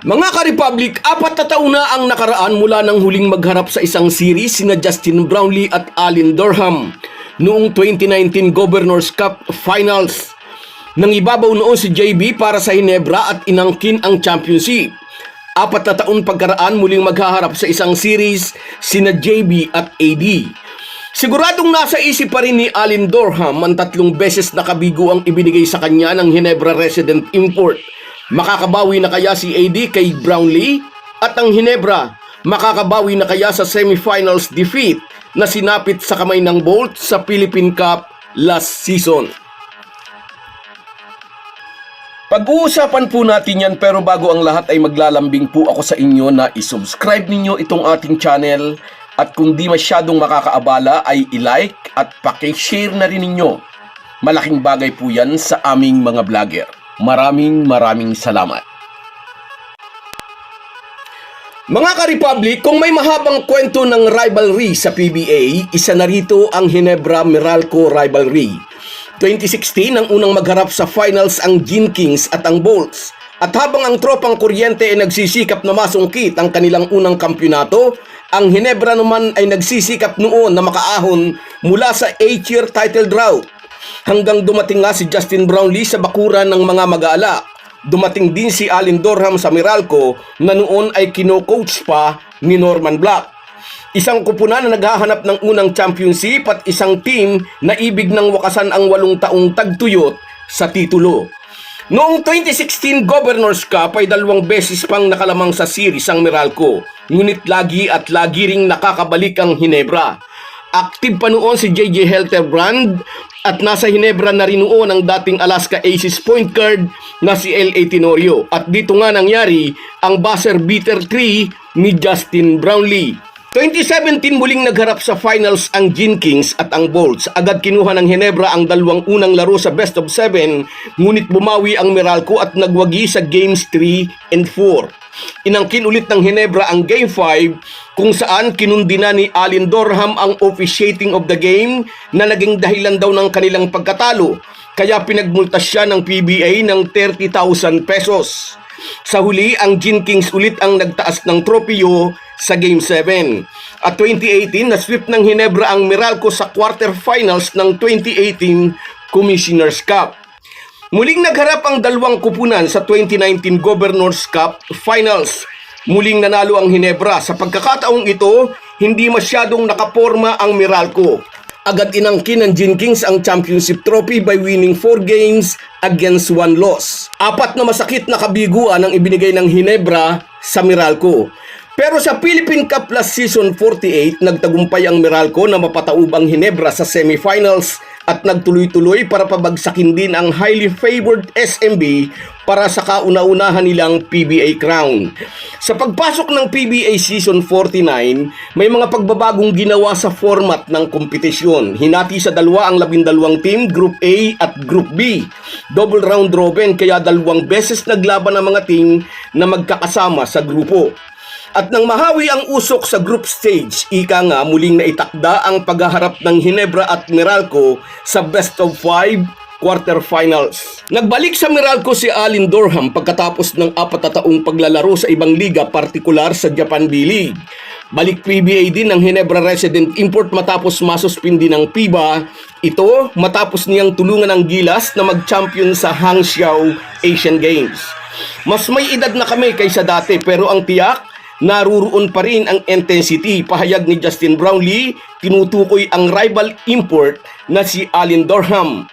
Mga ka-Republic, apat na taon na ang nakaraan mula nang huling magharap sa isang series sina Justin Brownlee at Alin Durham noong 2019 Governors Cup Finals. Nang ibabaw noon si JB para sa Hinebra at inangkin ang championship. Apat na taon pagkaraan muling maghaharap sa isang series sina JB at AD. Siguradong nasa isip pa rin ni Alin Durham ang tatlong beses na kabigo ang ibinigay sa kanya ng Hinebra Resident Import. Makakabawi na kaya si AD kay Brownlee? At ang Hinebra, makakabawi na kaya sa semifinals defeat na sinapit sa kamay ng Bolt sa Philippine Cup last season? Pag-uusapan po natin yan pero bago ang lahat ay maglalambing po ako sa inyo na isubscribe ninyo itong ating channel at kung di masyadong makakaabala ay i-like at paki-share na rin ninyo. Malaking bagay po yan sa aming mga vlogger. Maraming maraming salamat. Mga ka-Republic, kung may mahabang kwento ng rivalry sa PBA, isa na rito ang Hinebra Meralco Rivalry. 2016 ang unang magharap sa finals ang Gin Kings at ang Bolts. At habang ang tropang kuryente ay nagsisikap na masungkit ang kanilang unang kampyonato, ang Hinebra naman ay nagsisikap noon na makaahon mula sa 8-year title drought. Hanggang dumating nga si Justin Brownlee sa bakuran ng mga mag-aala. Dumating din si Alin Durham sa Meralco na noon ay kino-coach pa ni Norman Black. Isang kupunan na naghahanap ng unang championship at isang team na ibig ng wakasan ang walong taong tagtuyot sa titulo. Noong 2016 Governors Cup ay dalawang beses pang nakalamang sa series ang Meralco, ngunit lagi at lagi ring nakakabalik ang Hinebra. Active pa noon si JJ Helterbrand at nasa Hinebra na rin noon ang dating Alaska Aces point guard na si L.A. Tenorio. At dito nga nangyari ang buzzer beater 3 ni Justin Brownlee. 2017 muling nagharap sa finals ang Gin Kings at ang Bolts. Agad kinuha ng Hinebra ang dalawang unang laro sa best of 7, ngunit bumawi ang Meralco at nagwagi sa games 3 and 4. Inangkin ulit ng Hinebra ang Game 5 kung saan kinundi na ni Alin Durham ang officiating of the game na naging dahilan daw ng kanilang pagkatalo kaya pinagmultas siya ng PBA ng 30,000 pesos. Sa huli, ang Gin Kings ulit ang nagtaas ng tropeo sa Game 7. At 2018, na-sweep ng Hinebra ang Meralco sa quarterfinals ng 2018 Commissioner's Cup. Muling nagharap ang dalawang kupunan sa 2019 Governors Cup Finals. Muling nanalo ang Hinebra. Sa pagkakataong ito, hindi masyadong nakaporma ang Meralco. Agad inangkin ng Gin Kings ang championship trophy by winning 4 games against 1 loss. Apat na masakit na kabiguan ang ibinigay ng Hinebra sa Meralco. Pero sa Philippine Cup last season 48, nagtagumpay ang Meralco na mapataub ang Hinebra sa semifinals at nagtuloy-tuloy para pabagsakin din ang highly favored SMB para sa kauna-unahan nilang PBA crown. Sa pagpasok ng PBA season 49, may mga pagbabagong ginawa sa format ng kompetisyon. Hinati sa dalawa ang labindalawang team, Group A at Group B. Double round robin kaya dalawang beses naglaban ang mga team na magkakasama sa grupo. At nang mahawi ang usok sa group stage, ika nga muling naitakda ang paghaharap ng Hinebra at Meralco sa best of 5 quarterfinals. Nagbalik sa Meralco si Alin Durham pagkatapos ng apat na taong paglalaro sa ibang liga partikular sa Japan B-League. Balik PBA din ng Hinebra Resident Import matapos masuspindi ng PIBA. Ito matapos niyang tulungan ng Gilas na mag-champion sa Hangzhou Asian Games. Mas may edad na kami kaysa dati pero ang tiyak naruroon pa rin ang intensity. Pahayag ni Justin Brownlee, tinutukoy ang rival import na si Alin Durham.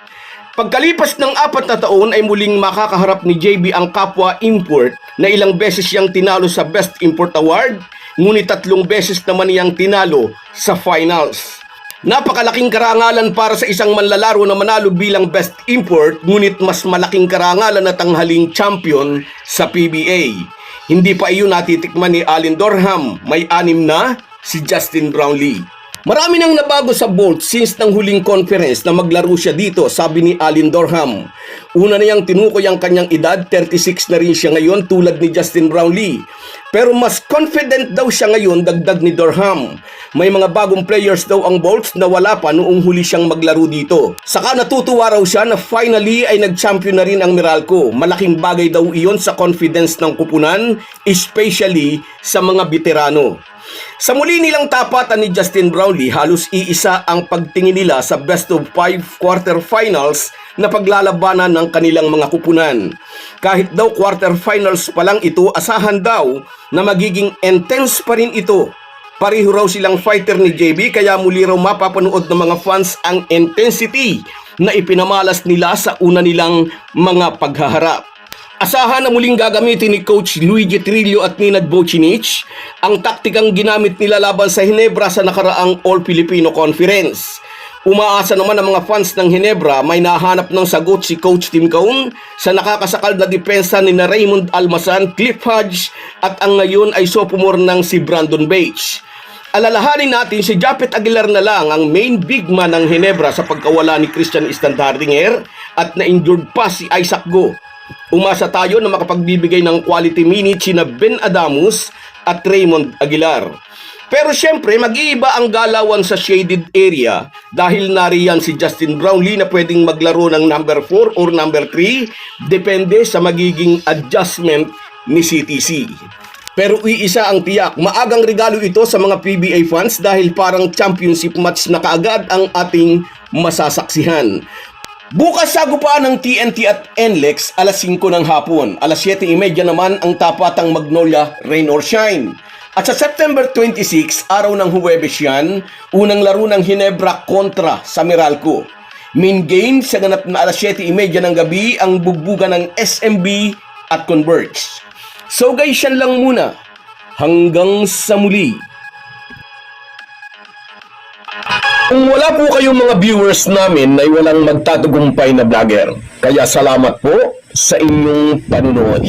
Pagkalipas ng apat na taon ay muling makakaharap ni JB ang kapwa import na ilang beses siyang tinalo sa Best Import Award, ngunit tatlong beses naman niyang tinalo sa finals. Napakalaking karangalan para sa isang manlalaro na manalo bilang best import ngunit mas malaking karangalan na tanghaling champion sa PBA. Hindi pa iyon natitikman ni Alin Durham, may anim na si Justin Brownlee. Marami nang nabago sa Bolt since ng huling conference na maglaro siya dito, sabi ni Alin Dorham. Una na niyang tinukoy ang kanyang edad, 36 na rin siya ngayon tulad ni Justin Brownlee. Pero mas confident daw siya ngayon dagdag ni Dorham. May mga bagong players daw ang Bolts na wala pa noong huli siyang maglaro dito. Saka natutuwa raw siya na finally ay nag-champion na rin ang Meralco. Malaking bagay daw iyon sa confidence ng kupunan, especially sa mga veterano. Sa muli nilang tapatan ni Justin Brownlee, halos iisa ang pagtingin nila sa best of five quarterfinals na paglalabanan ng kanilang mga kupunan. Kahit daw quarterfinals pa lang ito, asahan daw na magiging intense pa rin ito. Pareho raw silang fighter ni JB kaya muli raw mapapanood ng mga fans ang intensity na ipinamalas nila sa una nilang mga paghaharap. Asahan na muling gagamitin ni Coach Luigi Trillo at Ninad Bocinic ang taktikang ginamit nila laban sa Hinebra sa nakaraang All-Filipino Conference. Umaasa naman ang mga fans ng Hinebra may nahanap ng sagot si Coach Tim Caon sa nakakasakal na depensa ni na Raymond Almasan, Cliff Hodge at ang ngayon ay sophomore ng si Brandon Bates. Alalahanin natin si Japet Aguilar na lang ang main big man ng Hinebra sa pagkawala ni Christian Standardinger at na-injured pa si Isaac Go. Umasa tayo na makapagbibigay ng quality minutes sina Ben Adamus at Raymond Aguilar. Pero syempre, mag-iiba ang galawan sa shaded area dahil nariyan si Justin Brownlee na pwedeng maglaro ng number 4 or number 3 depende sa magiging adjustment ni CTC. Pero iisa ang tiyak, maagang regalo ito sa mga PBA fans dahil parang championship match na kaagad ang ating masasaksihan. Bukas sagupaan ng TNT at NLEX alas 5 ng hapon. Alas 7.30 naman ang tapatang Magnolia Rain or Shine. At sa September 26, araw ng Huwebes yan, unang laro ng Hinebra kontra sa Meralco. Main game sa ganap na alas 7.30 ng gabi ang bugbugan ng SMB at Converge. So guys, yan lang muna. Hanggang sa muli. Kung wala po kayong mga viewers namin ay walang magtatagumpay na vlogger. Kaya salamat po sa inyong panunood.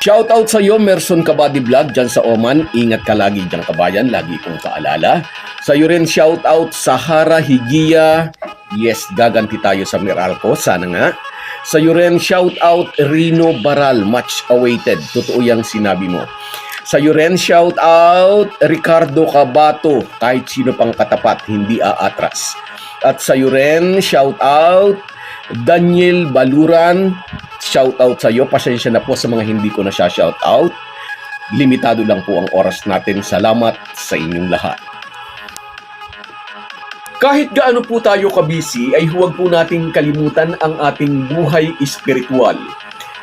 Shoutout sa iyo, Merson Kabady Vlog dyan sa Oman. Ingat ka lagi dyan kabayan, lagi kong kaalala. Sa iyo rin shoutout Sahara Higia. Yes, gaganti tayo sa Meralco, sana nga. Sa iyo rin shoutout Rino Baral, much awaited. Totoo yung sinabi mo. Sa iyo rin shoutout Ricardo Cabato, kahit sino pang katapat, hindi aatras. At sa iyo rin shoutout Daniel Baluran, shoutout sa iyo. Pasensya na po sa mga hindi ko na siya shoutout. Limitado lang po ang oras natin. Salamat sa inyong lahat. Kahit gaano po tayo kabisi, ay huwag po nating kalimutan ang ating buhay espiritual.